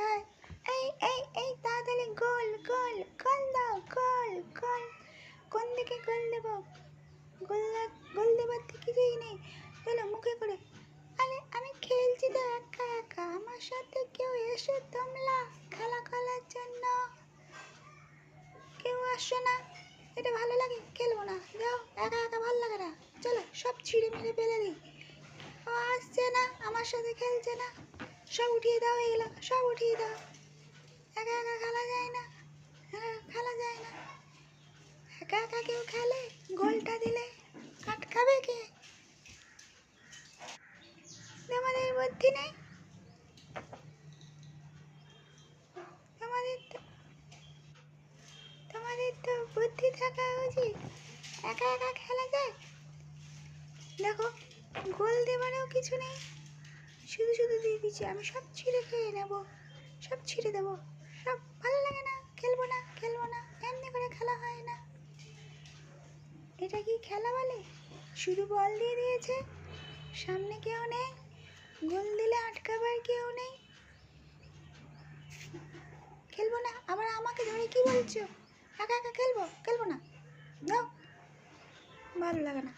এই এই এই, তাড়াতাড়ি গোল গোল গোল দাও, গোল গোল। কোন দিকে গোল দেব? গোল গোল দেবার তো কিছুই নেই। চলো মুখে করে। আরে, আমি খেলছি তো একা একা। আমার সাথে কেউ এসো তোমরা খেলা খেলার জন্য। কেউ আসছো না। এটা ভালো লাগে, খেলব না। যাও, একা একা ভালো লাগে না। চলো, সব ছিঁড়ে মেরে ফেলে দিই। ও আসছে না, আমার সাথে খেলছে না। সব উঠিয়ে দাও এগুলো, সব উঠিয়ে দাও। একা একা খেলা যায় না। একা খেলা যায় না। একা একা কেউ খেলে, গোলটা দিলে কাট খাবে কে? তোমাদের বুদ্ধি নেই? তোমাদের তো তোমাদের তো বুদ্ধি থাকা উচিত। একা একা খেলা যায়? দেখো, গোল দেবারও কিছু নেই। শুধু শুধু দিয়ে দিচ্ছি, আমি সব ছিঁড়ে খেয়ে নেব। সব ছিঁড়ে দেবো। সব ভালো লাগে না, খেলব না খেলব না, এমনি করে খেলা হয় না। এটা কি খেলা বলে? শুধু বল দিয়ে দিয়েছে? সামনে কেউ নেই? গোল দিলে আটকাবার কেউ নেই? খেলব না, আবার আমাকে ধরে কি বলছো? একা একা খেলব? খেলব না। দাও ভালো লাগে না।